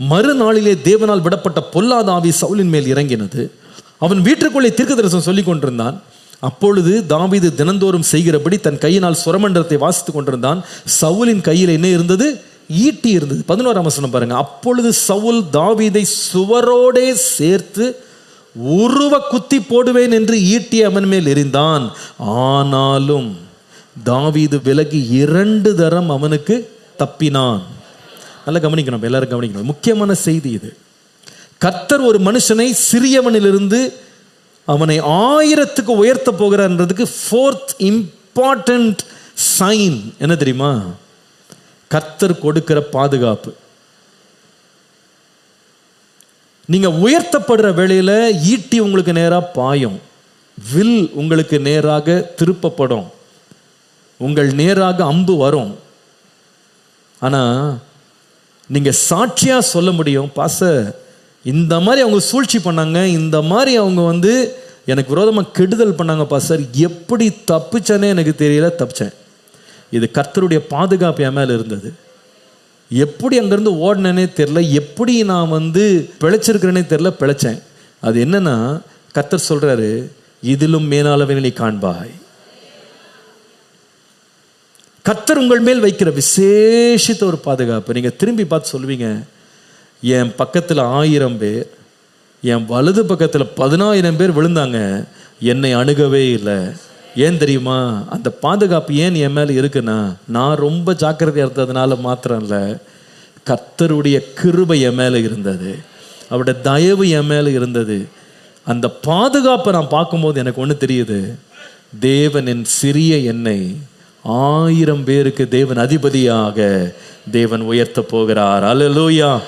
மறுநாளிலே தேவனால் விடப்பட்ட பொல்லாத ஆவி சவுலின் மேல் இறங்கினது. அவன் வீட்டுக்குள்ளே தீர்க்கதரிசனம் சொல்லிக் கொண்டிருந்தான். அப்பொழுது தாவீது தினந்தோறும் செய்கிறபடி தன் கையினால் சுரமண்டலத்தை வாசித்துக் கொண்டிருந்தான். சவுலின் கையில் என்ன இருந்தது? ஈட்டி இருந்தது. பதினோராம் வசனம் பாருங்க. அப்பொழுது சவுல் தாவீதை சுவரோடே சேர்த்து உருவ குத்தி போடுவேன் என்று ஈட்டி அவன் மேல் எரிந்தான் ஆனாலும் தாவீது விலகி இரண்டு தரம் அவனுக்கு தப்பினான். நல்லா கவனிக்கணும் எல்லாரும் கவனிக்கணும். முக்கியமான செய்தி இது. கர்த்தர் ஒரு மனுஷனை சிறியவனிலிருந்து அவனை ஆயிரத்துக்கு உயர்த்த போகிறான்றதுக்கு ஃபோர்த் இம்பார்ட்டன்ட் சைன் என்ன தெரியுமா? கர்த்தர் கொடுக்கிற பாதுகாப்பு. நீங்க உயர்த்தப்படுற வேளையில ஈட்டி உங்களுக்கு நேரா பாயும். வில் உங்களுக்கு நேராக திருப்பப்படும். உங்கள் நேராக அம்பு வரும். ஆனா நீங்க சாட்சியா சொல்ல முடியும். பாச இந்த மாதிரி அவங்க சூழ்ச்சி பண்ணாங்க. இந்த மாதிரி அவங்க வந்து எனக்கு விரோதமாக கெடுதல் பண்ணாங்க பாசர். எப்படி தப்பிச்சேனே எனக்கு தெரியல தப்பிச்சேன். இது கர்த்தருடைய பாதுகாப்பு என் மேலே இருந்தது. எப்படி அங்கேருந்து ஓடினேனே தெரில எப்படி நான் வந்து பிழைச்சிருக்கிறேனே தெரில பிழைச்சேன். அது என்னன்னா கர்த்தர் சொல்கிறாரு இதிலும் மேலாளவனை நீ காண்பாய். கத்தர் உங்கள் மேல் வைக்கிற விசேஷித்த ஒரு பாதுகாப்பு. நீங்க திரும்பி பார்த்து சொல்லுவீங்க என் பக்கத்தில் ஆயிரம் பேர் என் வலது பக்கத்தில் பதினாயிரம் பேர் விழுந்தாங்க என்னை அணுகவே இல்லை. ஏன் தெரியுமா? அந்த பாதுகாப்பு ஏன் என் மேலே இருக்குன்னா நான் ரொம்ப ஜாக்கிரதையாக இருந்ததுனால மாத்திரம் இல்லை கர்த்தருடைய கிருபை என் மேலே இருந்தது. அவருடைய தயவு என் மேலே இருந்தது. அந்த பாதுகாப்பை நான் பார்க்கும்போது எனக்கு ஒன்று தெரியுது தேவன் என் சிறிய என்னை ஆயிரம் பேருக்கு தேவன் அதிபதியாக தேவன் உயர்த்த போகிறார். அல்லேலூயா